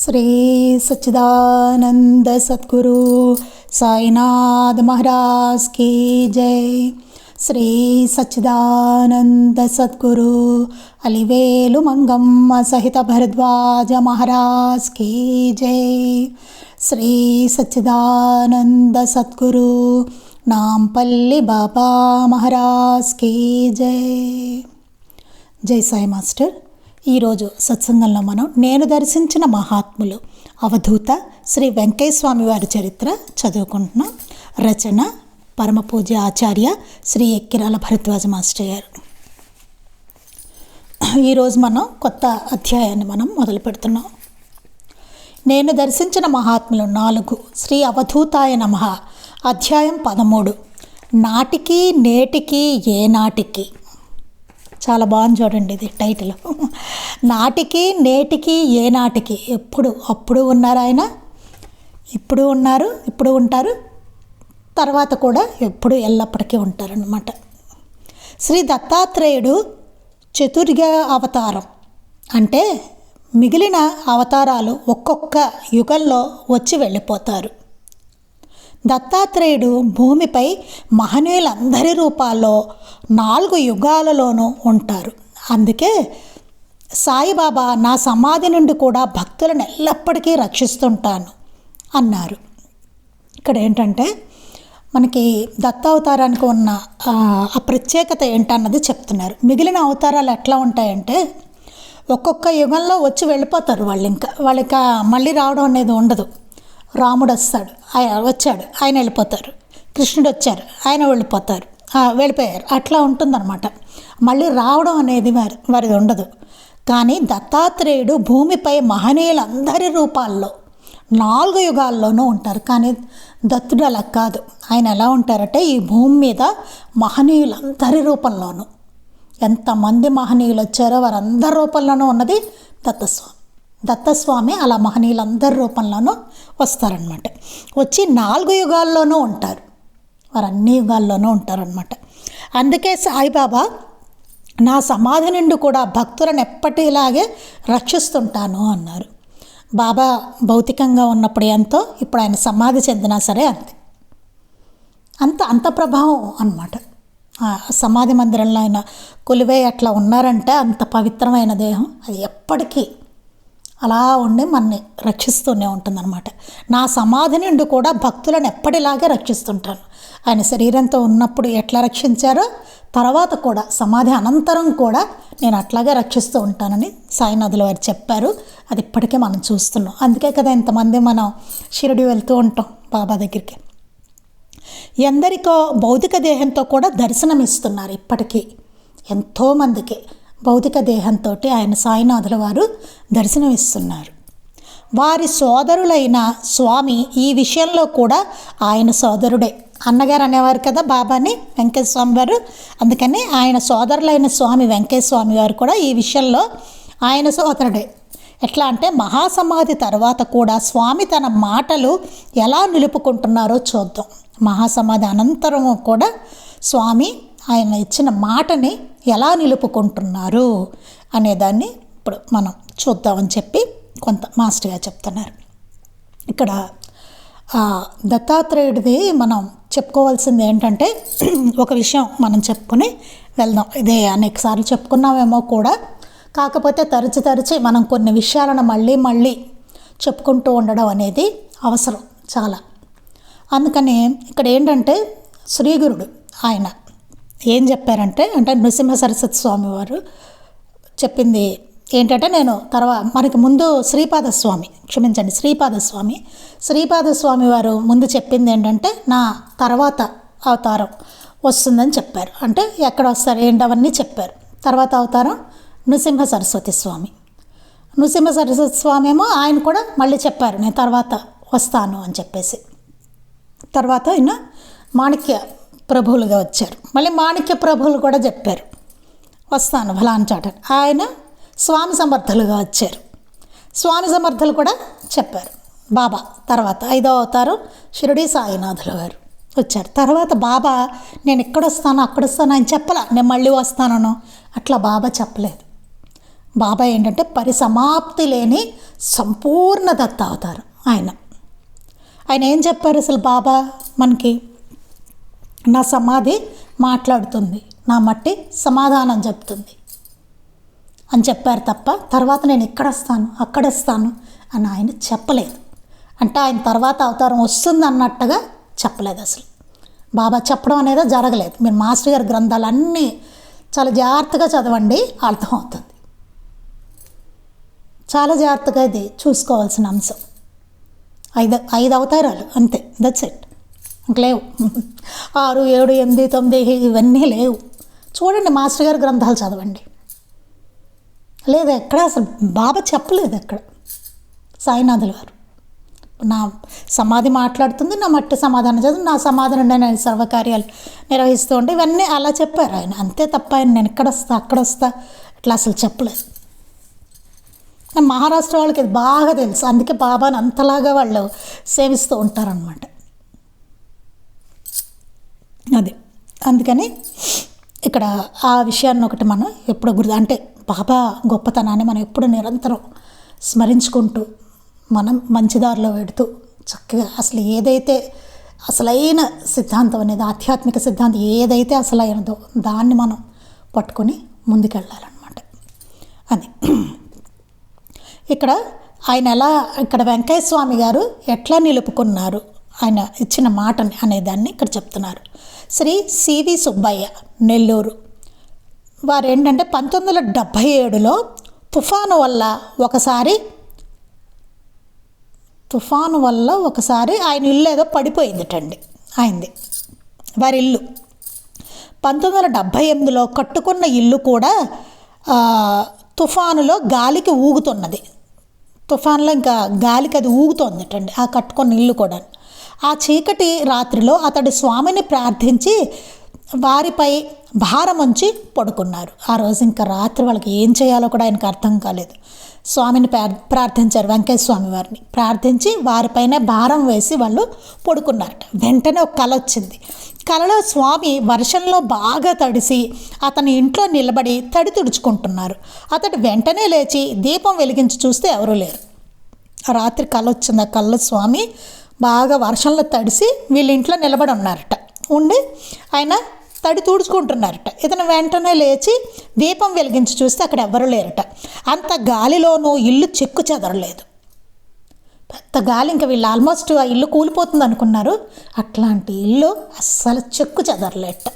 శ్రీ సచ్చిదానంద సద్గురు సాయినాథ్ మహారాజ్ కీ జై. శ్రీ సచ్చిదానంద సద్గురు అలివేలు మంగమ్మ సహిత భరద్వాజ మహారాజ్ కీ జై. శ్రీ సచ్చిదానంద సద్గురు నాంపల్లి బాబా మహారాజ్ కీ జై. జై సాయి మాస్టర్. ఈరోజు సత్సంగంలో మనం నేను దర్శించిన మహాత్ములు అవధూత శ్రీ వెంకయ్య స్వామి వారి చరిత్ర చదువుకుంటున్నాం. రచన పరమపూజ ఆచార్య శ్రీ ఎక్కిరాల భరద్వాజ మాస్టర్ గారు. ఈరోజు మనం కొత్త అధ్యాయాన్ని మనం మొదలు పెడుతున్నాం. నేను దర్శించిన మహాత్ములు నాలుగు శ్రీ అవధూతాయ నమ. అధ్యాయం పదమూడు. నాటికి నేటికి ఏనాటికి చాలా బాగుంది చూడండి ఇది టైటిల్. నాటికి నేటికి ఏనాటికి ఎప్పుడు అప్పుడు ఉన్నారు ఆయన ఇప్పుడు ఉన్నారు ఇప్పుడు ఉంటారు తర్వాత కూడా ఎప్పుడు ఎల్లప్పటికీ ఉంటారనమాట శ్రీ దత్తాత్రేయుడు చతుర్గ అవతారం అంటే మిగిలిన అవతారాలు ఒక్కొక్క యుగంలో వచ్చి వెళ్ళిపోతారు. దత్తాత్రేయుడు భూమిపై మహనీయులందరి రూపాల్లో నాలుగు యుగాలలోనూ ఉంటారు. అందుకే సాయిబాబా నా సమాధి నుండి కూడా భక్తులను ఎల్లప్పటికీ రక్షిస్తుంటాను అన్నారు. ఇక్కడ ఏంటంటే మనకి దత్తావతారానికి ఉన్న ఆ, ప్రత్యేకత ఏంటన్నది చెప్తున్నారు. మిగిలిన అవతారాలు ఎట్లా ఉంటాయంటే ఒక్కొక్క యుగంలో వచ్చి వెళ్ళిపోతారు వాళ్ళు ఇంకా వాళ్ళు ఇంకా మళ్ళీ రావడం అనేది ఉండదు. రాముడు వస్తాడు ఆయన వచ్చాడు. ఆయన వెళ్ళిపోతారు. కృష్ణుడు వచ్చారు ఆయన వెళ్ళిపోతారు. వెళ్ళిపోయారు. అట్లా ఉంటుందన్నమాట. మళ్ళీ రావడం అనేది వారి వారిది ఉండదు. కానీ దత్తాత్రేయుడు భూమిపై మహనీయులందరి రూపాల్లో నాలుగు యుగాల్లోనూ ఉంటారు. కానీ దత్తుడు అలా కాదు. ఆయన ఎలా ఉంటారంటే ఈ భూమి మీద మహనీయులందరి రూపంలోనూ. ఎంతమంది మహనీయులు వచ్చారో వారందరి రూపంలోనూ ఉన్నది దత్తస్వామి. దత్తస్వామి అలా మహనీయులందరి రూపంలోనూ వస్తారనమాట వచ్చి నాలుగు యుగాల్లోనూ ఉంటారు. వారు అన్ని యుగాల్లోనూ ఉంటారనమాట అందుకే సాయిబాబా నా సమాధి నుండి కూడా భక్తులను ఎప్పటిలాగే రక్షిస్తుంటాను అన్నారు. బాబా భౌతికంగా ఉన్నప్పుడు ఎంతో ఇప్పుడు ఆయన సమాధి చెందినా సరే అంతే. అంత అంత ప్రభావం అన్నమాట. సమాధి మందిరంలో ఆయన కొలివే అట్లా ఉన్నారంటే అంత పవిత్రమైన దేహం అది ఎప్పటికీ అలా ఉండి మనని రక్షిస్తూనే ఉంటుందన్నమాట. నా సమాధి నుండి కూడా భక్తులను ఎప్పటిలాగే రక్షిస్తుంటాను. ఆయన శరీరంతో ఉన్నప్పుడు ఎట్లా రక్షించారో తర్వాత కూడా సమాధి అనంతరం కూడా నేను అట్లాగే రక్షిస్తూ ఉంటానని సాయినాథుల వారు చెప్పారు. అది ఇప్పటికే మనం చూస్తున్నాం. అందుకే కదా ఇంతమంది మనం షిరిడి వెళ్తూ ఉంటాం బాబా దగ్గరికి. ఎందరికో భౌతిక దేహంతో కూడా దర్శనమిస్తున్నారు ఇప్పటికీ. ఎంతోమందికి. భౌతిక దేహంతో ఆయన సాయినాథుల వారు దర్శనమిస్తున్నారు. వారి సోదరులైన స్వామి ఈ విషయంలో కూడా ఆయన సోదరుడే. అన్నగారు అనేవారు కదా బాబాని వెంకటేశ్వర స్వామి వారు. అందుకని ఆయన సోదరులైన స్వామి వెంకటేశ్వర స్వామి వారు కూడా ఈ విషయంలో ఆయన సోదరుడే. ఎట్లా అంటే మహాసమాధి తర్వాత కూడా స్వామి తన మాటలు ఎలా నిలుపుకుంటున్నారో చూద్దాం. మహాసమాధి అనంతరము కూడా స్వామి ఆయన ఇచ్చిన మాటని ఎలా నిలుపుకుంటున్నారు అనేదాన్ని ఇప్పుడు మనం చూద్దామని చెప్పి కొంత మాస్టర్గా చెప్తున్నారు. ఇక్కడ దత్తాత్రేయుడిది మనం చెప్పుకోవాల్సింది ఏంటంటే ఒక విషయం మనం చెప్పుకుని వెళ్దాం. ఇదే అనేకసార్లు చెప్పుకున్నామేమో కూడా. కాకపోతే తరచి తరచి మనం కొన్ని విషయాలను మళ్ళీ మళ్ళీ చెప్పుకుంటూ ఉండడం అనేది అవసరం చాలా. అందుకని ఇక్కడ ఏంటంటే శ్రీగురుడు ఆయన ఏం చెప్పారంటే అంటే నృసింహ సరస్వతి స్వామి వారు చెప్పింది ఏంటంటే నేను తర్వాత మనకి ముందు శ్రీపాద స్వామి క్షమించండి శ్రీపాద స్వామి శ్రీపాద స్వామి వారు ముందు చెప్పింది ఏంటంటే నా తర్వాత అవతారం వస్తుందని చెప్పారు. అంటే ఎక్కడ వస్తారు ఏంటవన్నీ చెప్పారు. తర్వాత అవతారం నృసింహ సరస్వతి స్వామి. నృసింహ సరస్వతి స్వామి ఏమో ఆయన కూడా మళ్ళీ చెప్పారు నేను తర్వాత వస్తాను అని చెప్పేసి. తర్వాత ఆయన మాణిక్య ప్రభువులుగా వచ్చారు. మళ్ళీ మాణిక్య ప్రభువులు కూడా చెప్పారు. వస్తాను ఫలానా చోట. ఆయన స్వామి సమర్థులుగా వచ్చారు. స్వామి సమర్థులు కూడా చెప్పారు. బాబా తర్వాత ఐదో అవతారం షిరిడి సాయినాథుల గారు వచ్చారు. తర్వాత బాబా నేను ఎక్కడొస్తాను అక్కడొస్తాను అక్కడ వస్తాను ఆయన చెప్పలా. నేను మళ్ళీ వస్తానను. అట్లా బాబా చెప్పలేదు. బాబా ఏంటంటే పరిసమాప్తి లేని సంపూర్ణ దత్త అవతారం ఆయన. ఆయన ఏం చెప్పారు అసలు బాబా మనకి? నా సమాధి మాట్లాడుతుంది. నా మట్టి సమాధానం చెప్తుంది. అని చెప్పారు తప్ప తర్వాత నేను ఇక్కడ వస్తాను అక్కడ వస్తాను అని ఆయన చెప్పలేదు. అంటే ఆయన తర్వాత అవతారం వస్తుంది అన్నట్టుగా చెప్పలేదు అసలు. బాబా చెప్పడం అనేది జరగలేదు. మీరు మాస్టర్ గారి గ్రంథాలన్నీ చాలా జాగ్రత్తగా చదవండి అర్థమవుతుంది చాలా జాగ్రత్తగా ఇది చూసుకోవాల్సిన అంశం. ఐదు ఐదు అవతారాలు అంతే. దట్స్ ఇట్ లేవు. ఆరు ఏడు ఎనిమిది తొమ్మిది ఇవన్నీ లేవు. చూడండి మాస్టర్ గారి గ్రంథాలు చదవండి. లేదు ఎక్కడ అసలు బాబా చెప్పలేదు ఎక్కడ? సాయినాథుల వారు. నా సమాధి మాట్లాడుతుంది నా మట్టి సమాధానం చదువు నా సమాధానం నేను సర్వకార్యాలు నిర్వహిస్తూ ఉంటే ఇవన్నీ అలా చెప్పారు ఆయన. అంతే తప్ప ఆయన నేను ఎక్కడ వస్తా అక్కడ వస్తా ఇట్లా అసలు చెప్పలేదు. మహారాష్ట్ర వాళ్ళకి ఇది బాగా తెలుసు. అందుకే బాబాని అంతలాగా వాళ్ళు సేవిస్తూ ఉంటారనమాట అది. అందుకని ఇక్కడ ఆ విషయాన్ని ఒకటి మనం ఎప్పుడు గుర్తు అంటే బాబా గొప్పతనాన్ని మనం ఎప్పుడు నిరంతరం స్మరించుకుంటూ మనం మంచిదారిలో పెడుతూ చక్కగా అసలు ఏదైతే అసలైన సిద్ధాంతం అనేది ఆధ్యాత్మిక సిద్ధాంతం ఏదైతే అసలైనదో దాన్ని మనం పట్టుకొని ముందుకెళ్ళాలన్నమాట. అది. ఇక్కడ ఆయన ఎలా ఇక్కడ వెంకయ్య స్వామి గారు ఎట్లా నిలుపుకున్నారు ఆయన ఇచ్చిన మాటని అనేదాన్ని ఇక్కడ చెప్తున్నారు. Shri C V Subbaiah Nellore. వారు ఏంటంటే పంతొమ్మిది వందల డెబ్భై ఏడులో తుఫాను వల్ల ఒకసారి తుఫాను వల్ల ఒకసారి ఆయన ఇల్లు ఏదో పడిపోయిందిటండి ఆయనది వారి ఇల్లు పంతొమ్మిది వందల డెబ్భై ఎనిమిదిలో కట్టుకున్న ఇల్లు కూడా తుఫానులో గాలికి ఊగుతున్నది. తుఫాన్లో ఇంకా గాలికి అది ఊగుతోందటండి ఆ కట్టుకున్న ఇల్లు కూడా ఆ చీకటి రాత్రిలో అతడు స్వామిని ప్రార్థించి వారిపై భారం ఉంచి పడుకున్నారు. ఆ రోజు ఇంకా రాత్రి వాళ్ళకి ఏం చేయాలో కూడా ఆయనకు అర్థం కాలేదు. స్వామిని ప్రార్థించారు వెంకయ్య స్వామి వారిని. ప్రార్థించి వారిపైన భారం వేసి వాళ్ళు పడుకున్నారట. వెంటనే ఒక కళ వచ్చింది. కలలో స్వామి వర్షంలో బాగా తడిసి అతని ఇంట్లో నిలబడి తడి తుడుచుకుంటున్నారు. అతడు వెంటనే లేచి దీపం వెలిగించి చూస్తే ఎవరూ లేరు. ఆ రాత్రి కళ వచ్చింది. ఆ కళ్ళ స్వామి బాగా వర్షంలో తడిసి వీళ్ళ ఇంట్లో నిలబడి ఉన్నారట. ఉండి ఆయన తడి తుడుచుకుంటున్నారట. ఇతను వెంటనే లేచి దీపం వెలిగించి చూస్తే అక్కడ ఎవ్వరూ లేరట. అంత గాలిలోనూ ఇల్లు చెక్కు చెదరలేదు. పెద్ద గాలి ఇంకా వీళ్ళు ఆల్మోస్ట్ ఆ ఇల్లు కూలిపోతుంది అనుకున్నారు. అట్లాంటి ఇల్లు అస్సలు చెక్కు చెదరలేట.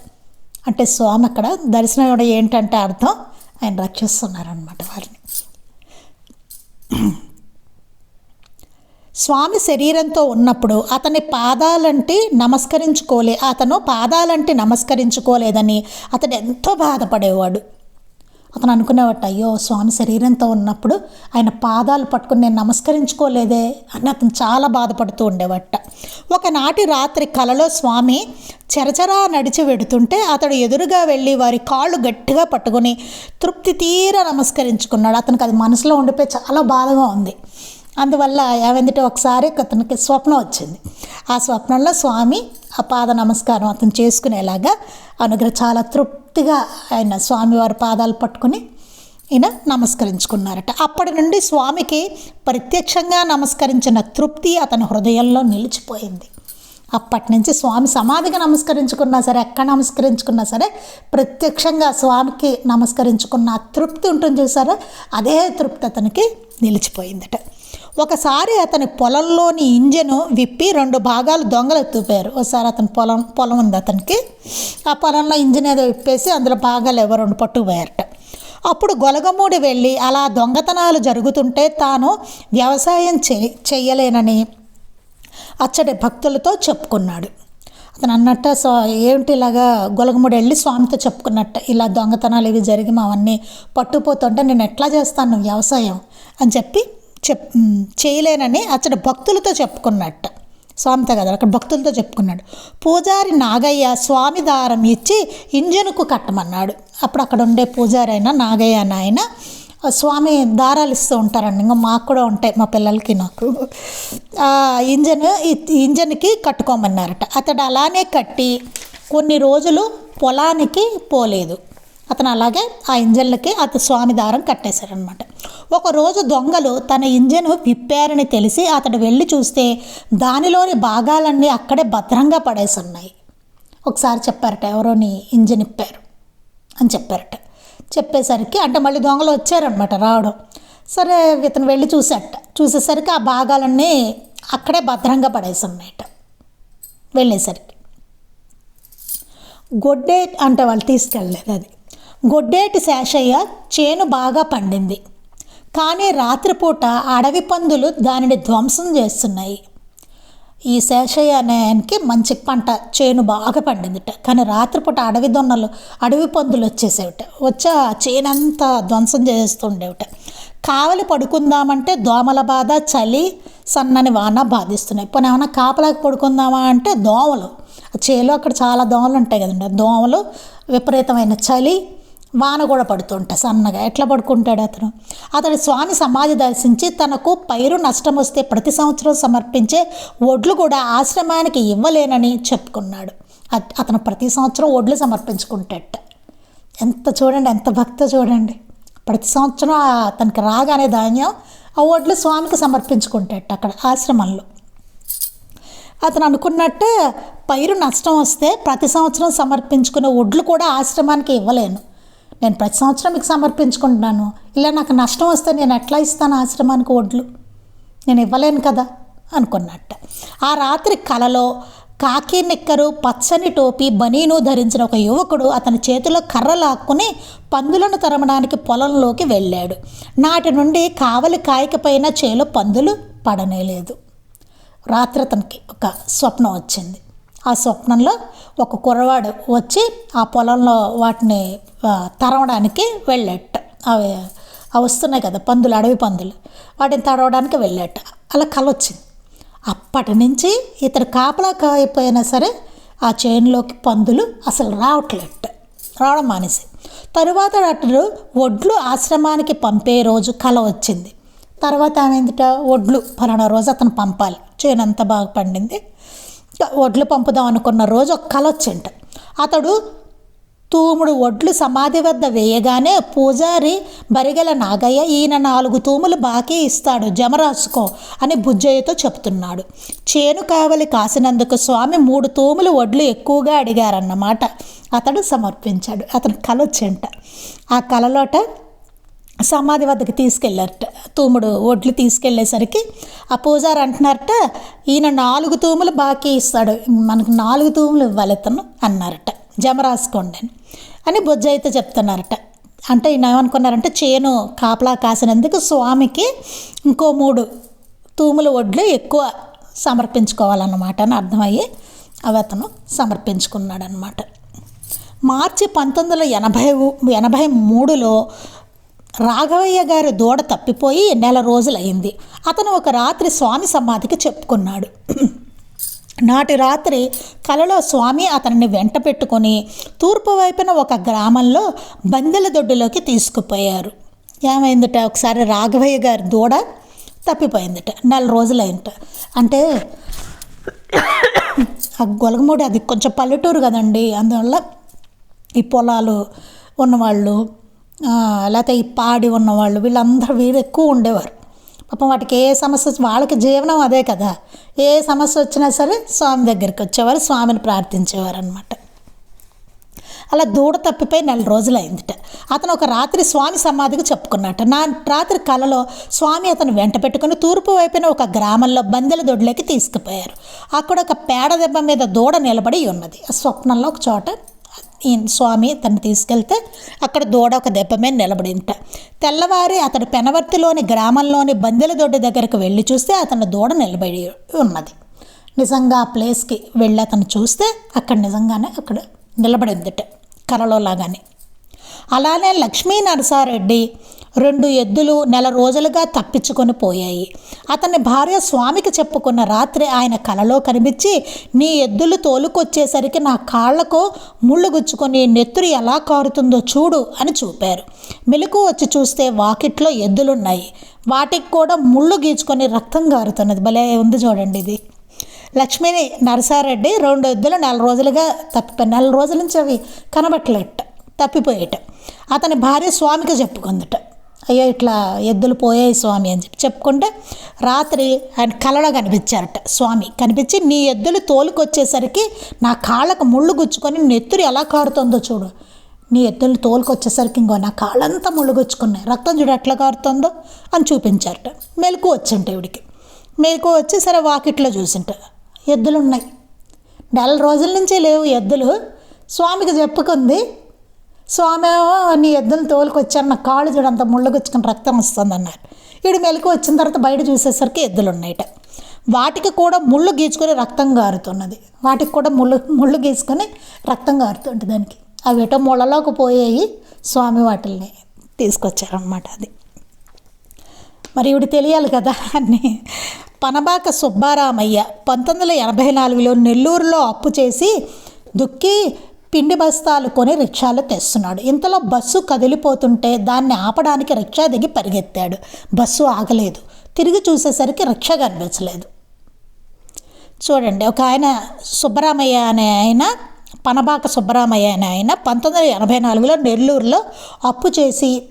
అంటే స్వామి అక్కడ దర్శనం ఇవ్వడం ఏంటంటే అర్థం ఆయన రక్షిస్తున్నారనమాట వారిని. స్వామి శరీరంతో ఉన్నప్పుడు అతని పాదాలంటే నమస్కరించుకోలే అతను పాదాలంటే నమస్కరించుకోలేదని అతడు ఎంతో బాధపడేవాడు. అతను అనుకునేవాట అయ్యో స్వామి శరీరంతో ఉన్నప్పుడు ఆయన పాదాలు పట్టుకుని నేను నమస్కరించుకోలేదే అని అతను చాలా బాధపడుతూ ఉండేవట. ఒకనాటి రాత్రి కలలో స్వామి చెరచరా నడిచి వెడుతుంటే అతడు ఎదురుగా వెళ్ళి వారి కాళ్ళు గట్టిగా పట్టుకొని తృప్తి తీర నమస్కరించుకున్నాడు. అతనికి అది మనసులో ఉండిపోయి చాలా బాధగా ఉంది. అందువల్ల ఏమైందంటే ఒకసారి అతనికి స్వప్నం వచ్చింది. ఆ స్వప్నంలో స్వామి ఆ పాద నమస్కారం అతను చేసుకునేలాగా అనుగ్రహ చాలా తృప్తిగా ఆయన స్వామివారి పాదాలు పట్టుకుని ఈయన నమస్కరించుకున్నారట. అప్పటి నుండి స్వామికి ప్రత్యక్షంగా నమస్కరించిన తృప్తి అతని హృదయంలో నిలిచిపోయింది. అప్పటి నుంచి స్వామి సమాధికి నమస్కరించుకున్నా సరే ఎక్కడ నమస్కరించుకున్నా సరే ప్రత్యక్షంగా స్వామికి నమస్కరించుకున్న తృప్తి ఉంటుంది చూసారా? అదే తృప్తి అతనికి నిలిచిపోయిందట. ఒకసారి అతని పొలంలోని ఇంజను విప్పి రెండు భాగాలు దొంగలు ఎత్తుపోయారు ఒకసారి అతని పొలం పొలం ఉంది అతనికి. ఆ పొలంలో ఇంజన్ ఏదో విప్పేసి అందులో భాగాలు ఎవరు రెండు పట్టుకుపోయారట. అప్పుడు గొలగమూడి వెళ్ళి అలా దొంగతనాలు జరుగుతుంటే తాను వ్యవసాయం చే చెయ్యలేనని అచ్చడి భక్తులతో చెప్పుకున్నాడు. అతను అన్నట్ట సో ఏంటి ఇలాగా గొలగముడి వెళ్ళి స్వామితో చెప్పుకున్నట్ట? ఇలా దొంగతనాలు ఇవి జరిగి మావన్నీ పట్టుపోతుంటే నేను ఎట్లా చేస్తాను వ్యవసాయం? అని చెప్పి చెప్ చేయలేనని అతడు భక్తులతో చెప్పుకున్నట్ట. స్వామితో కదా అక్కడ భక్తులతో చెప్పుకున్నాడు. పూజారి నాగయ్య స్వామి దారం ఇచ్చి ఇంజనుకు కట్టమన్నాడు. అప్పుడు అక్కడ ఉండే పూజారి అయినా నాగయ్య అని ఆయన స్వామి దారాలు ఇస్తూ ఉంటారండి ఇంకా మాకు కూడా ఉంటాయి మా పిల్లలకి నాకు. ఆ ఇంజన్ ఇంజన్కి కట్టుకోమన్నారట. అతడు అలానే కట్టి కొన్ని రోజులు పొలానికి పోలేదు. అతను అలాగే ఆ ఇంజన్లకి అతను స్వామి దారం కట్టేశారనమాట ఒకరోజు దొంగలు తన ఇంజన్ విప్పారని తెలిసి అతడు వెళ్ళి చూస్తే దానిలోని భాగాలన్నీ అక్కడే భద్రంగా పడేసి ఉన్నాయి ఒకసారి చెప్పారట ఎవరోని ఇంజన్ ఇప్పారు అని చెప్పారట. చెప్పేసరికి అంటే మళ్ళీ దొంగలు వచ్చారనమాట రావడం. సరే ఇతను వెళ్ళి చూసాట చూసేసరికి ఆ భాగాలన్నీ అక్కడే భద్రంగా పడేసి ఉన్నాయట వెళ్ళేసరికి. గొడ్డే అంటే వాళ్ళు తీసుకెళ్ళలేదు అది. గొడ్డేటి శేషయ్య చేను బాగా పండింది. కానీ రాత్రిపూట అడవి పందులు దానిని ధ్వంసం చేస్తున్నాయి. ఈ శేషయ్య అనేకి మంచి పంట చేను బాగా పండిందిట. కానీ రాత్రిపూట అడవి దొన్నలు అడవి పందులు వచ్చేసేవిట. వచ్చి ఆ చేనంతా ధ్వంసం చేస్తుండేవిట. కావలి పడుకుందామంటే దోమల బాధ చలి సన్నని వాన బాధిస్తున్నాయి. పోనీ ఏమైనా కాపలాకి పడుకుందామా అంటే దోమలు. చేలో అక్కడ చాలా దోమలు ఉంటాయి కదండి. దోమలు విపరీతమైన చలి వాన కూడా పడుతుంట సన్నగా. ఎట్లా పడుకుంటాడు అతను? అతడు స్వామి సమాధి దర్శించి తనకు పైరు నష్టం వస్తే ప్రతి సంవత్సరం సమర్పించే ఒడ్లు కూడా ఆశ్రమానికి ఇవ్వలేనని చెప్పుకున్నాడు. అత- అతను ప్రతి సంవత్సరం ఒడ్లు సమర్పించుకుంటాడట ఎంత చూడండి ఎంత భక్త చూడండి. ప్రతి సంవత్సరం తనకి అతనికి రాగానే ధాన్యం ఆ ఒడ్లు స్వామికి సమర్పించుకుంటాడట అక్కడ ఆశ్రమంలో. అతను అనుకున్నట్టే పైరు నష్టం వస్తే ప్రతి సంవత్సరం సమర్పించుకునే ఒడ్లు కూడా ఆశ్రమానికి ఇవ్వలేను. నేను ప్రతి సంవత్సరం మీకు సమర్పించుకుంటున్నాను. ఇలా నాకు నష్టం వస్తే నేను ఎట్లా ఇస్తాను ఆశ్రమానికి ఒడ్లు నేను ఇవ్వలేను కదా? అనుకున్నట్ట. ఆ రాత్రి కలలో కాకి నిక్కరు పచ్చని టోపీ బనీను ధరించిన ఒక యువకుడు అతని చేతిలో కర్ర లాక్కుని పందులను తరమడానికి పొలంలోకి వెళ్ళాడు. నాటి నుండి కావలి కాయకపోయిన చేలో పందులు పడనేలేదు. రాత్రి అతనికి ఒక స్వప్నం వచ్చింది. ఆ స్వప్నంలో ఒక కుర్రవాడు వచ్చి ఆ పొలంలో వాటిని తరవడానికి వెళ్ళాట. అవి అవి వస్తున్నాయి కదా పందులు అడవి పందులు. వాటిని తడవడానికి వెళ్ళాట. అలా కల వచ్చింది అప్పటి నుంచి ఇతడు కాపలా కాయిపోయినా సరే ఆ చేనులోకి పందులు అసలు రావట్లేట. రావడం మానేసి. తరువాత అతడు ఒడ్లు ఆశ్రమానికి పంపే రోజు కళ వచ్చింది. తర్వాత ఏమైందిట? ఒడ్లు ఫలానా రోజు అతను పంపాలి. చేను అంతా బాగా పండింది. వడ్లు పంపుదాం అనుకున్న రోజు ఒక కల వచ్చింట అతడు తూముడు వడ్లు సమాధి వద్ద వేయగానే పూజారి బరిగెల నాగయ్య ఈయన నాలుగు తూములు బాకీ ఇస్తాడు జమ రాసుకో అని బుజ్జయ్యతో చెప్తున్నాడు. చేను కావలి కాసినందుకు స్వామి మూడు తూములు వడ్లు ఎక్కువగా అడిగారన్నమాట. అతడు సమర్పించాడు. అతను కల ఆ కలలోట సమాధి వద్దకు తీసుకెళ్ళారట. తూముడు ఒడ్లు తీసుకెళ్ళేసరికి ఆ పూజారు అంటున్నారట ఈయన నాలుగు తూములు బాకీ ఇస్తాడు మనకు నాలుగు తూములు ఇవ్వాలితను అన్నారట. జమ రాసుకోండి అని. అని బొజ్జయితే చెప్తున్నారట. అంటే ఈయన ఏమనుకున్నారంటే చేను కాపలా కాసినందుకు స్వామికి ఇంకో మూడు తూములు ఒడ్లు ఎక్కువ సమర్పించుకోవాలన్నమాట అని అర్థమయ్యి అవి అతను సమర్పించుకున్నాడనమాట మార్చి పంతొమ్మిది వందల ఎనభై ఎనభై మూడులో రాఘవయ్య గారి దూడ తప్పిపోయి నెల రోజులైంది అతను ఒక రాత్రి స్వామి సమాధికి చెప్పుకున్నాడు. నాటి రాత్రి కలలో స్వామి అతనిని వెంట పెట్టుకొని తూర్పు వైపున ఒక గ్రామంలో బందెల దొడ్డులోకి తీసుకుపోయారు. ఏమైందట? ఒకసారి రాఘవయ్య గారి దూడ తప్పిపోయిందట. నెల రోజులైంట అంటే ఆ గొలగమూడి అది కొంచెం పల్లెటూరు కదండి. అందువల్ల ఈ పొలాలు ఉన్నవాళ్ళు లేకపోతే ఈ పాడి ఉన్నవాళ్ళు వీళ్ళందరూ వీరు ఎక్కువ ఉండేవారు. పాపం వాటికి ఏ సమస్య వచ్చి- వాళ్ళకి జీవనం అదే కదా. ఏ సమస్య వచ్చినా సరే స్వామి దగ్గరికి వచ్చేవారు స్వామిని ప్రార్థించేవారు అనమాట అలా దూడ తప్పిపోయి నెల రోజులైందిట. అతను ఒక రాత్రి స్వామి సమాధికి చెప్పుకున్నట్ట నా రాత్రి కలలో స్వామి అతను వెంట పెట్టుకుని తూర్పు వైపున ఒక గ్రామంలో బందెల దొడ్లోకి తీసుకుపోయారు. అక్కడ ఒక పేడ దెబ్బ మీద దూడ నిలబడి ఉన్నది. ఆ స్వప్నంలో ఒక చోట ఈ స్వామి తను తీసుకెళ్తే అక్కడ దూడ ఒక దెబ్బ మీద నిలబడింట. తెల్లవారి అతడు పెనవర్తిలోని గ్రామంలోని బందెల దొడ్డి దగ్గరకు వెళ్ళి చూస్తే అతను దూడ నిలబడి ఉన్నది. నిజంగా ఆ ప్లేస్కి వెళ్ళి అతను చూస్తే అక్కడ నిజంగానే అక్కడ నిలబడిందిట కలలో లాగానే. అలానే లక్ష్మీ నరసారెడ్డి రెండు ఎద్దులు నెల రోజులుగా తప్పించుకొని పోయాయి. అతని భార్య స్వామికి చెప్పుకున్న రాత్రి ఆయన కలలో కనిపించి నీ ఎద్దులు తోలుకొచ్చేసరికి నా కాళ్ళకు ముళ్ళు గుచ్చుకొని నెత్తురు ఎలా కారుతుందో చూడు అని చూపారు. మెలకు వచ్చి చూస్తే వాకిట్లో ఎద్దులున్నాయి. వాటికి కూడా ముళ్ళు గీచుకొని రక్తం కారుతున్నది భలే ఉంది చూడండి ఇది. లక్ష్మీ నరసారెడ్డి రెండు ఎద్దులు నెల రోజులుగా తప్పిపోయి నెల రోజుల నుంచి అవి కనబట్టలేట తప్పిపోయేట. అతని భార్య స్వామికి చెప్పుకుందట. అయ్యో ఇట్లా ఎద్దులు పోయాయి స్వామి అని చెప్పి చెప్పుకుంటే రాత్రి ఆయన కలలో కనిపించారట స్వామి. కనిపించి నీ ఎద్దులు తోలుకొచ్చేసరికి నా కాళ్ళకు ముళ్ళు గుచ్చుకొని నెత్తురు ఎలా కారుతుందో చూడు. నీ ఎద్దులు తోలుకొచ్చేసరికి ఇంకో నా కాళ్ళంతా ముళ్ళు గుచ్చుకున్నాయి. రక్తం చూడు ఎట్లా కారుతుందో అని చూపించారట. మెలకు వచ్చింట ఇవిడికి మెలకు వచ్చి సరే వాకిట్లో చూసింట. ఎద్దులు ఉన్నాయి నెల రోజుల నుంచి లేవు ఎద్దులు. స్వామికి చెప్పుకుంది స్వామి ఆమె నీ ఎద్దులు తోలుకొచ్చారు నా కాళ్ళు చూడంత అంత ముళ్ళు రక్తం వస్తుంది అన్నారు. వీడు మెలకు వచ్చిన తర్వాత బయట చూసేసరికి ఎద్దులు ఉన్నాయట వాటికి కూడా ముళ్ళు గీచుకొని రక్తం గారుతున్నది. వాటికి కూడా ముళ్ళు ముళ్ళు గీసుకొని రక్తం గారుతుంది దానికి. అవి ఏటో ముళ్ళలోకి పోయాయి స్వామి వాటిల్ని తీసుకొచ్చారనమాట అది. మరి ఇవిడు తెలియాలి కదా అని. పనబాక సుబ్బారామయ్య పంతొమ్మిది వందల ఎనభై నాలుగులో నెల్లూరులో అప్పు చేసి దుక్కి పిండి బస్తాలు కొని రిక్షాలు తెస్తున్నాడు. ఇంతలో బస్సు కదిలిపోతుంటే దాన్ని ఆపడానికి రిక్షా దిగి పరిగెత్తాడు. బస్సు ఆగలేదు. తిరిగి చూసేసరికి రిక్షా కనిపించలేదు. చూడండి ఒక ఆయన సుబ్బరామయ్య అనే ఆయన పనబాక సుబ్బరామయ్య అనే ఆయన పంతొమ్మిది వందల ఎనభై నాలుగులో నెల్లూరులో అప్పు చేసి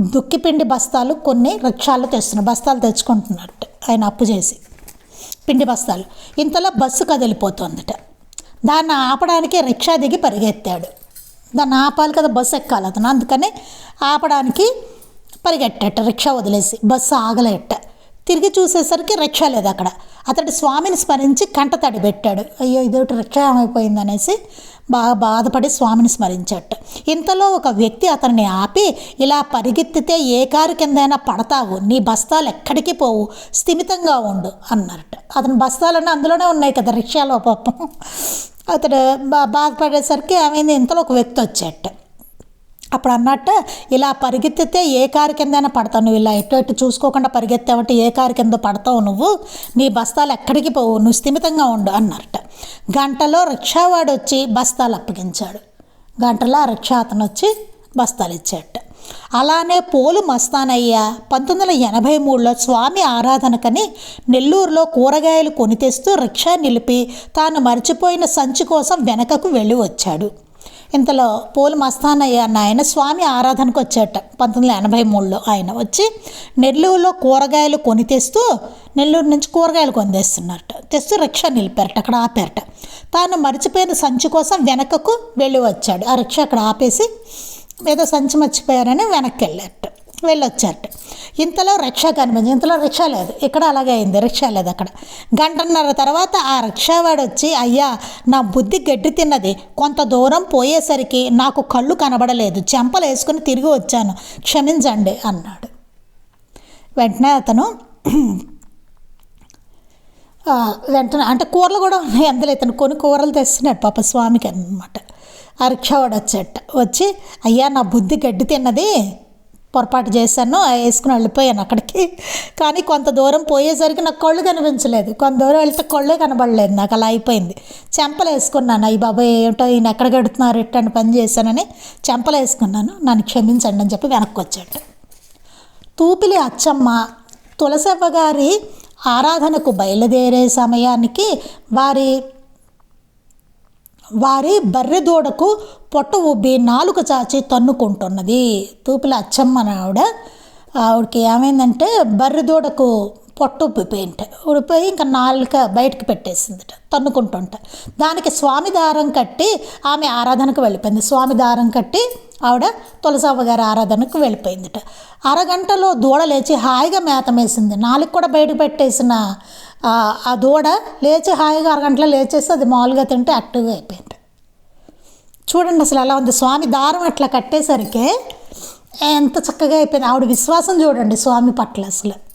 దుక్కిపిండి బస్తాలు కొన్ని రిక్షాలు తెస్తున్నారు బస్తాలు తెచ్చుకుంటున్నట్టు ఆయన అప్పు చేసి. పిండి బస్తాలు. ఇంతలో బస్సు కదిలిపోతుందట. దాన్ని ఆపడానికి రిక్షా దిగి పరిగెత్తాడు. దాన్ని ఆపాలి కదా బస్సు ఎక్కాలి అతను. అందుకని ఆపడానికి పరిగెట్టట రిక్షా వదిలేసి బస్సు ఆగలేట. తిరిగి చూసేసరికి రిక్షా లేదు అక్కడ. అతడు స్వామిని స్మరించి కంట తడి పెట్టాడు అయ్యో ఇదొకటి రిక్షా ఏమైపోయింది అనేసి బాగా బాధపడి స్వామిని స్మరించట ఇంతలో ఒక వ్యక్తి అతన్ని ఆపి ఇలా పరిగెత్తితే ఏ కారు కిందైనా పడతావు నీ బస్తాలు ఎక్కడికి పోవు స్థిమితంగా ఉండు అన్నారట అతని బస్తాలన్నీ అందులోనే ఉన్నాయి కదా రిక్షాలో పాపం అతడు బా బాధపడేసరికి ఆమె ఇంతలో ఒక వ్యక్తి వచ్చేట అప్పుడు అన్నట్టు ఇలా పరిగెత్తితే ఏ కారు కిందైనా పడతావు. నువ్వు ఇలా ఎటు ఎటు చూసుకోకుండా పరిగెత్తావంటే ఏ కారు కింద పడతావు నువ్వు? నీ బస్తాలు ఎక్కడికి పోవు. నువ్వు స్థిమితంగా ఉండు అన్నారట గంటలో రిక్షావాడు వచ్చి బస్తాలు అప్పగించాడు. గంటలో ఆ రిక్షా అతను వచ్చి బస్తాలు ఇచ్చాట అలానే పోలు మస్తానయ్య పంతొమ్మిది వందల ఎనభై మూడులో స్వామి ఆరాధనకని నెల్లూరులో కూరగాయలు కొని తెస్తూ రిక్షా నిలిపి తాను మర్చిపోయిన సంచి కోసం వెనకకు వెళ్ళి వచ్చాడు. ఇంతలో పోలు మస్తానయ్య అన్న ఆయన స్వామి ఆరాధనకు వచ్చాట. పంతొమ్మిది వందల ఎనభై మూడులో ఆయన వచ్చి నెల్లూరులో కూరగాయలు కొని తెస్తూ నెల్లూరు నుంచి కూరగాయలు కొని తెస్తూ రిక్షా నిలిపారట అక్కడ ఆపారట. తాను మర్చిపోయిన సంచి కోసం వెనకకు వెళ్ళి వచ్చాడు. ఆ రిక్షా అక్కడ ఆపేసి ఏదో సంచి మర్చిపోయారని వెనక్కి వెళ్ళారట. వెళ్ళొచ్చారట. ఇంతలో రిక్షా కనిపించింది. ఇంతలో రిక్షా లేదు. ఇక్కడ అలాగే అయింది. రిక్షా లేదు అక్కడ. గంటన్నర తర్వాత ఆ రిక్షావాడు వచ్చి అయ్యా నా బుద్ధి గడ్డి తిన్నది. కొంత దూరం పోయేసరికి నాకు కళ్ళు కనబడలేదు. చెంపలు వేసుకుని తిరిగి వచ్చాను. క్షమించండి అన్నాడు. వెంటనే అతను వెంటనే అంటే కూరలు కూడా ఉన్నాయి అందులో. ఇతను కొన్ని కూరలు తెస్తున్నాడు పాప స్వామికి అనమాట ఆ రిక్షావాడు వచ్చేట వచ్చి అయ్యా నా బుద్ధి గడ్డి తిన్నది. పొరపాటు చేశాను వేసుకుని వెళ్ళిపోయాను అక్కడికి. కానీ కొంత దూరం పోయేసరికి నాకు కళ్ళు కనిపించలేదు. కొంత దూరం వెళ్తే కళ్ళే కనబడలేదు. నాకు అలా అయిపోయింది. చెంపలు వేసుకున్నాను. అయ్యి బాబాయ్ ఏమిటో ఈయన ఎక్కడ కడుతున్నారు? ఇట్టని పని చేశానని చెంపలు వేసుకున్నాను. నన్ను క్షమించండి అని చెప్పి వెనక్కి వచ్చాడు. తూపిలి అచ్చమ్మ తులసవ్వ గారి ఆరాధనకు బయలుదేరే సమయానికి వారి వారి బర్రె దూడకు పొట్ట ఉబ్బి నాలుక చాచి తన్నుకుంటున్నది. తూపుల అచ్చమ్మ ఆవిడ ఆవిడకి ఏమైందంటే బర్రె దూడకు పొట్ట ఉబ్బిపోయింట ఉడిపోయి ఇంకా నాలుక బయటకు పెట్టేసిందిట తన్నుకుంటుంట. దానికి స్వామి దారం కట్టి ఆమె ఆరాధనకు వెళ్ళిపోయింది. స్వామి దారం కట్టి ఆవిడ తులసవ్వ గారి ఆరాధనకు వెళ్ళిపోయిందిట. అరగంటలో దూడ లేచి హాయిగా మేత మేసింది. నాలుగు కూడా బయటకు పెట్టేసిన ఆ దూడ లేచి హాయిగా అరగంటలో లేచేసి అది మామూలుగా తింటే యాక్టివ్గా అయిపోయింది. చూడండి అసలు ఎలా ఉంది. స్వామి దారం అట్లా కట్టేసరికి ఎంత చక్కగా అయిపోయింది. ఆవిడ విశ్వాసం చూడండి స్వామి పట్ల అసలు.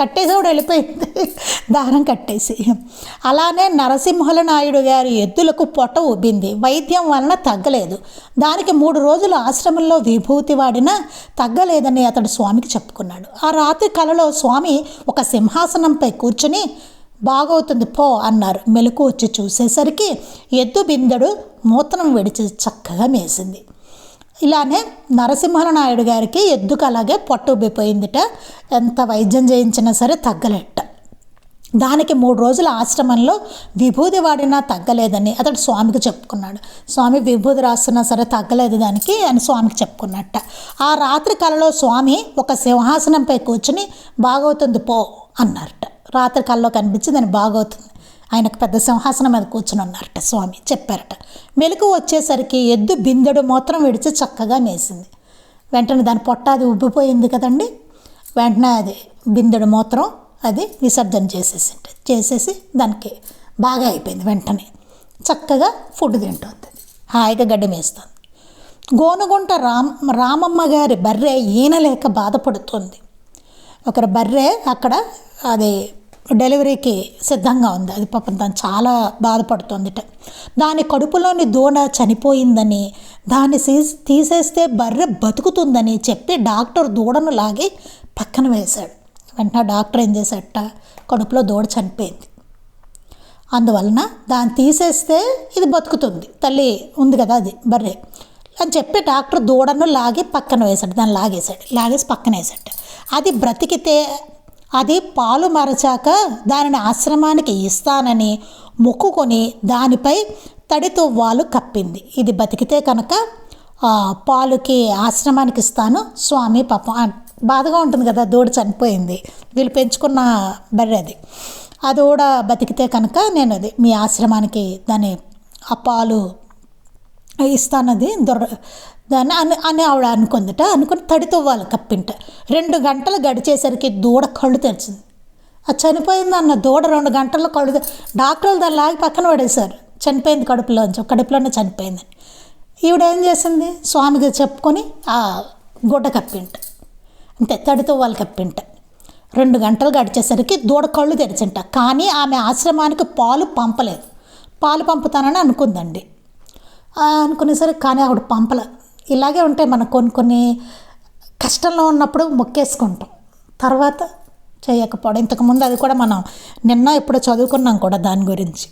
కట్టేసేవాడు వెళ్ళిపోయింది. దారం కట్టేసి. అలానే నరసింహల నాయుడు గారి ఎద్దులకు పొట్ట ఉబ్బింది వైద్యం వలన తగ్గలేదు. దానికి మూడు రోజులు ఆశ్రమంలో విభూతి వాడినా తగ్గలేదని అతడు స్వామికి చెప్పుకున్నాడు. ఆ రాత్రి కలలో స్వామి ఒక సింహాసనంపై కూర్చుని బాగవుతుంది పో అన్నారు. మెలకు వచ్చి చూసేసరికి ఎద్దు బిందెడు మూతనం విడిచి చక్కగా మేసింది. ఇలానే నరసింహనాయుడు గారికి ఎద్దుకు అలాగే పొట్ట ఉబ్బిపోయిందిట ఎంత వైద్యం చేయించినా సరే తగ్గలేట. దానికి మూడు రోజుల ఆశ్రమంలో విభూది వాడినా తగ్గలేదని అతడు స్వామికి చెప్పుకున్నాడు. స్వామి విభూది రాస్తున్నా సరే తగ్గలేదు దానికి అని స్వామికి చెప్పుకున్నట్ట. ఆ రాత్రి కలలో స్వామి ఒక సింహాసనంపై కూర్చుని బాగవుతుంది పో అన్నారట. రాత్రి కళలో కనిపించి దాన్ని బాగవుతుంది ఆయనకు పెద్ద సింహాసనం మీద కూర్చుని ఉన్నారట స్వామి చెప్పారట. మెలకు వచ్చేసరికి ఎద్దు బిందెడు మూత్రం విడిచి చక్కగా నేసింది. వెంటనే దాని పొట్ట అది ఉబ్బిపోయింది కదండి. వెంటనే అది బిందెడు మూత్రం అది విసర్జన చేసేసి చేసేసి దానికి బాగా అయిపోయింది వెంటనే. చక్కగా ఫుడ్ తింటుంది. హాయిగా గడ్డి మేస్తుంది. గోనుగుంట రామ్ రామమ్మ గారి బర్రె ఈనలేక బాధపడుతుంది. ఒకరి బర్రె అక్కడ అది డెలివరీకి సిద్ధంగా ఉంది. అది పాపం దాన్ని చాలా బాధపడుతుందిట. దాని కడుపులోని దూడ చనిపోయిందని దాన్ని తీసి తీసేస్తే బర్రె బతుకుతుందని చెప్పి డాక్టర్ దూడను లాగి పక్కన వేశాడు. వెంటనే డాక్టర్ ఏం చేశాడట? కడుపులో దూడ చనిపోయింది. అందువలన దాన్ని తీసేస్తే ఇది బతుకుతుంది. తల్లి ఉంది కదా అది బర్రె అని చెప్పి డాక్టర్ దూడను లాగి పక్కన వేశాడు. దాన్ని లాగేశాడు. లాగేసి పక్కన వేశాడు. అది బ్రతికితే అది పాలు మరచాక దానిని ఆశ్రమానికి ఇస్తానని మొక్కుకొని దానిపై తడితో వాలు కప్పింది. ఇది బతికితే కనుక పాలుకి ఆశ్రమానికి ఇస్తాను స్వామి పాపం. బాధగా ఉంటుంది కదా దూడ చనిపోయింది. వీళ్ళు పెంచుకున్న బర్రె అది. ఆ దూడ బతికితే కనుక నేను అది మీ ఆశ్రమానికి దాని ఆ పాలు ఇస్తానది దొర దాన్ని అని అని ఆవిడ అనుకుందట. అనుకుని తడి తవ్వాలి కప్పింట. రెండు గంటలు గడిచేసరికి దూడ కళ్ళు తెరిచింది. అది చనిపోయింది అన్న దూడ రెండు గంటల్లో కళ్ళు డాక్టర్లు దాన్ని లాగి పక్కన పడేశారు. చనిపోయింది కడుపులోంచి కడుపులోనే చనిపోయిందని. ఈవిడ ఏం చేసింది? స్వామికి చెప్పుకొని ఆ గుడ్డ కప్పింట. అంతే తడితో వాళ్ళు కప్పింట. రెండు గంటలు గడిచేసరికి దూడ కళ్ళు తెరిచింట. కానీ ఆమె ఆశ్రమానికి పాలు పంపలేదు. పాలు పంపుతానని అనుకుందండి. అనుకునేసరికి కానీ ఆవిడ పంపలే. ఇలాగే ఉంటాయి మనం కొన్ని కొన్ని కష్టంలో ఉన్నప్పుడు మొక్కేసుకుంటాం. తర్వాత చేయకపోవడం. ఇంతకుముందు అది కూడా మనం నిన్న ఇప్పుడు చదువుకున్నాం కూడా దాని గురించి.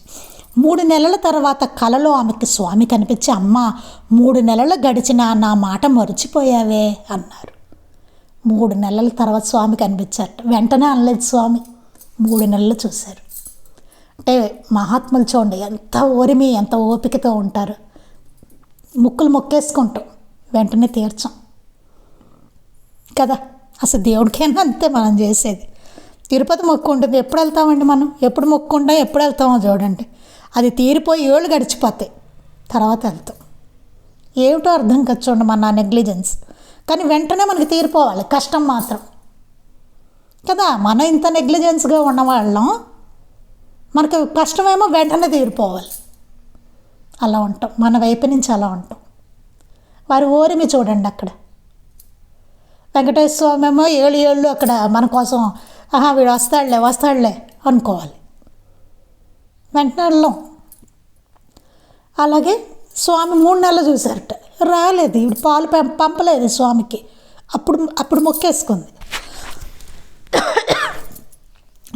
మూడు నెలల తర్వాత కలలో ఆమెకి స్వామి కనిపించి అమ్మ మూడు నెలలు గడిచిన నా మాట మర్చిపోయావే అన్నారు. మూడు నెలల తర్వాత స్వామి కనిపించారట. వెంటనే అనలేదు స్వామి. మూడు నెలలు చూశారు. అంటే మహాత్ములు చూడండి ఎంత ఓరిమి ఎంత ఓపికతో ఉంటారు. ముక్కులు మొక్కేసుకుంటాం. వెంటనే తీర్చాం. కదా? అసలు దేవుడికైనా అంతే మనం చేసేది. తిరుపతి మొక్కు ఉంటుంది. ఎప్పుడు వెళ్తామండి మనం? ఎప్పుడు మొక్కుంటాం ఎప్పుడు వెళ్తామో చూడండి. అది తీరిపోయి ఏళ్ళు గడిచిపోతాయి. తర్వాత వెళ్తాం. ఏమిటో అర్థం కాదు చూడండి మన నెగ్లిజెన్స్. కానీ వెంటనే మనకి తీరిపోవాలి. కష్టం మాత్రం. కదా? మనం ఇంత నెగ్లిజెన్స్గా ఉన్నవాళ్ళం. మనకు కష్టమేమో వెంటనే తీరిపోవాలి. అలా ఉంటాం. మన వైపు నుంచి అలా ఉంటాం. వారి ఓరిమి చూడండి అక్కడ. వెంకటేశ్వర స్వామి ఏమో ఏళ్ళు ఏళ్ళు అక్కడ మన కోసం ఆహా వీడు వస్తాడులే వస్తాడులే అనుకోవాలి. వెంటనే వెళ్ళాం. అలాగే స్వామి మూడు నెలలు చూశారట. రాలేదు ఇప్పుడు పాలు పంపలేదు స్వామికి. అప్పుడు అప్పుడు మొక్కేసుకుంది.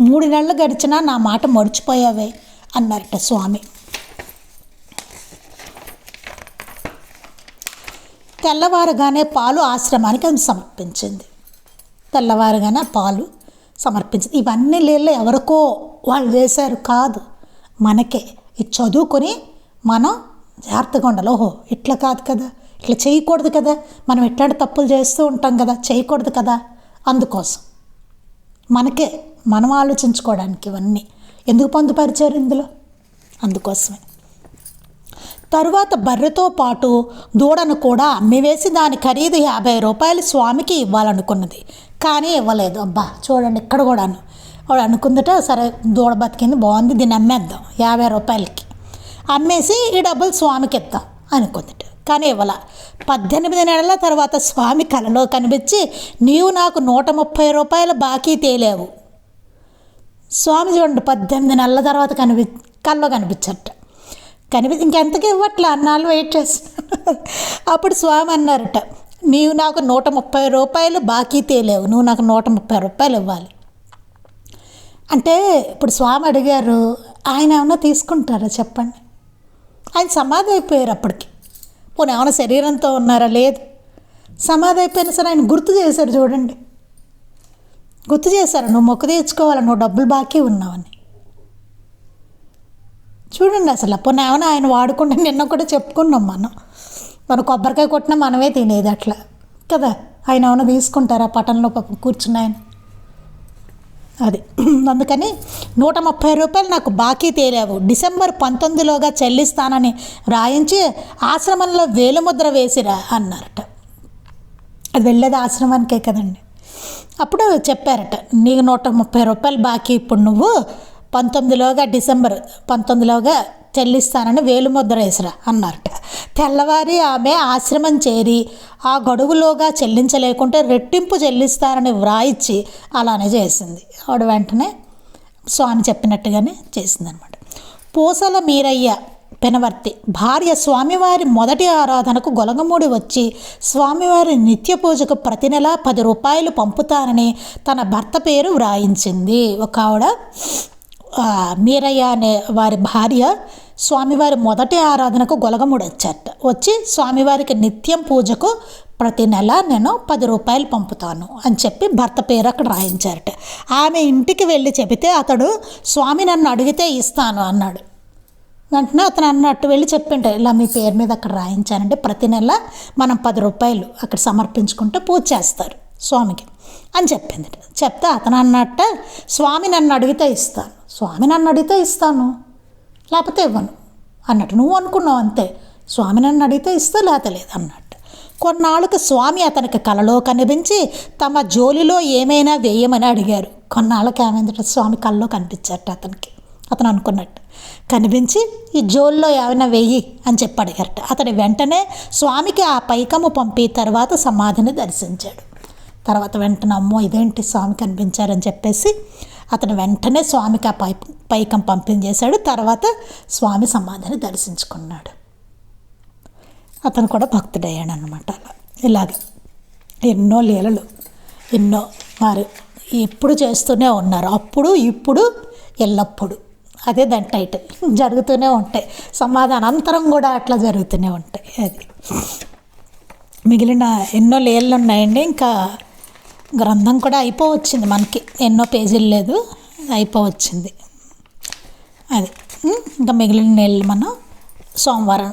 మూడు నెలలు గడిచినా నా మాట మడిచిపోయావే అన్నారట స్వామి. తెల్లవారుగానే పాలు ఆశ్రమానికి ఆమె సమర్పించింది. తెల్లవారుగానే పాలు సమర్పించింది. ఇవన్నీ నీళ్ళు ఎవరికో వాళ్ళు చేశారు కాదు. మనకే. ఇది చదువుకొని మనం జాగ్రత్తగా ఉండాలి. ఓహో ఇట్లా కాదు కదా. ఇట్లా చేయకూడదు కదా. మనం ఎట్లాంటి తప్పులు చేస్తూ ఉంటాం కదా. చేయకూడదు కదా. అందుకోసం. మనకే. మనం ఆలోచించుకోవడానికి ఇవన్నీ. ఎందుకు పొందుపరిచారు ఇందులో? అందుకోసమే. తరువాత బర్రెతో పాటు దూడను కూడా అమ్మివేసి దాని ఖరీదు యాభై రూపాయలు స్వామికి ఇవ్వాలనుకున్నది. కానీ ఇవ్వలేదు. అబ్బా చూడండి ఇక్కడ కూడాను. వాడు అనుకుందట సరే దూడ బతికింది బాగుంది దీన్ని అమ్మేద్దాం యాభై రూపాయలకి. అమ్మేసి ఈ డబ్బులు స్వామికి ఇద్దాం అనుకుందట. కానీ ఇవ్వాల. పద్దెనిమిది నెలల తర్వాత స్వామి కలలో కనిపించి నీవు నాకు నూట ముప్పై రూపాయల బాకీ తేలేవు. స్వామి చూడండి పద్దెనిమిది నెలల తర్వాత కనిపి కల్లో కనిపించట. కనిపి ఇంకెంతకి ఇవ్వట్లే అన్నాళ్ళు వెయిట్ చేస్తున్నారు అప్పుడు స్వామి అన్నారట నీవు నాకు నూట ముప్పై రూపాయలు బాకీ తేలేవు నువ్వు నాకు నూట ముప్పై రూపాయలు ఇవ్వాలి. అంటే ఇప్పుడు స్వామి అడిగారు ఆయన ఏమన్నా తీసుకుంటారా చెప్పండి. ఆయన సమాధి అయిపోయారు అప్పటికి. పోనీ ఏమైనా శరీరంతో ఉన్నారా? లేదు. సమాధి అయిపోయినా సరే ఆయన గుర్తు చేశారు చూడండి. గుర్తు చేశారు నువ్వు మొక్కు తీర్చుకోవాలి? నువ్వు డబ్బులు బాకీ ఉన్నావని. చూడండి అసలు పోనీ ఆయన వాడుకుంటే నిన్న కూడా చెప్పుకున్నాం మనం. మనం కొబ్బరికాయ కొట్టినా మనమే తినేది అట్లా. కదా? ఆయన ఏమైనా తీసుకుంటారా? పటంలో పాపం కూర్చున్న ఆయన. అది. అందుకని నూట ముప్పై రూపాయలు నాకు బాకీ తేలావు డిసెంబర్ పంతొమ్మిదిలోగా చెల్లిస్తానని రాయించి ఆశ్రమంలో వేలుముద్ర వేసిరా అన్నారట. అది వెళ్ళేది ఆశ్రమానికే కదండి. అప్పుడు చెప్పారట నీకు నూట ముప్పై రూపాయలు బాకీ ఇప్పుడు నువ్వు పంతొమ్మిదిలోగా డిసెంబర్ పంతొమ్మిదిలోగా చెల్లిస్తానని వేలుముద్ర వేసిరా అన్నారట తెల్లవారి ఆమె ఆశ్రమం చేరి ఆ గడువులోగా చెల్లించలేకుంటే రెట్టింపు చెల్లిస్తానని వ్రాయిచ్చి అలానే చేసింది. ఆవిడ వెంటనే స్వామి చెప్పినట్టుగానే చేసిందనమాట. పూసల మీరయ్య పెనవర్తి భార్య స్వామివారి మొదటి ఆరాధనకు గొలగమూడి వచ్చి స్వామివారి నిత్య పూజకు ప్రతి నెల పది రూపాయలు పంపుతానని తన భర్త పేరు వ్రాయించింది. ఒక ఆవిడ మీరయ్య అనే వారి భార్య స్వామివారి మొదటి ఆరాధనకు గొలగముడు వచ్చారట వచ్చి స్వామివారికి నిత్యం పూజకు ప్రతి నెల నేను పది రూపాయలు పంపుతాను అని చెప్పి భర్త పేరు అక్కడ రాయించారట. ఆమె ఇంటికి వెళ్ళి చెబితే అతడు స్వామి నన్ను అడిగితే ఇస్తాను అన్నాడు. వెంటనే అతను అన్నట్టు వెళ్ళి చెప్పింటే ఇలా మీ పేరు మీద అక్కడ రాయించానంటే ప్రతి నెల మనం పది రూపాయలు అక్కడ సమర్పించుకుంటే పూజ చేస్తారు స్వామికి అని చెప్పింది చెప్తే అతను అన్నట్ట స్వామి నన్ను అడిగితే ఇస్తాను స్వామి నన్ను అడిగితే ఇస్తాను లేకపోతే ఇవ్వను. అన్నట్టు నువ్వు అనుకున్నావు అంతే. స్వామి నన్ను అడిగితే ఇస్తే లేకపోతే లేదు అన్నట్టు. కొన్నాళ్ళకు స్వామి అతనికి కలలో కనిపించి తమ జోలిలో ఏమైనా వేయమని అడిగారు. కొన్నాళ్ళకి ఏమైందట స్వామి కలలో కనిపించట అతనికి. అతను అనుకున్నట్టు. కనిపించి ఈ జోల్లో ఏమైనా వెయ్యి అని చెప్పి అడిగారట. అతడు వెంటనే స్వామికి ఆ పైకము పంపి తర్వాత సమాధిని దర్శించాడు. తర్వాత వెంటనే అమ్మో ఇదేంటి స్వామి కనిపించారని చెప్పేసి అతను వెంటనే స్వామికి ఆ పై పైకం పంపించేశాడు తర్వాత స్వామి సమాధిని దర్శించుకున్నాడు. అతను కూడా భక్తుడయ్యాడు అనమాట అలా ఇలాగ ఎన్నో లీలలు ఎన్నో వారు ఎప్పుడు చేస్తూనే ఉన్నారు. అప్పుడు ఇప్పుడు ఎల్లప్పుడు. అదే దాని టైటిల్ జరుగుతూనే ఉంటాయి. సమాధానాంతరం కూడా అట్లా జరుగుతూనే ఉంటాయి. అది. మిగిలిన ఎన్నో లీలలు ఉన్నాయండి. ఇంకా గ్రంథం కూడా అయిపోవచ్చింది మనకి. ఎన్నో పేజీలు లేదు అయిపోవచ్చింది. అది. ఇంకా మిగిలిన నీళ్ళు మనం సోమవారం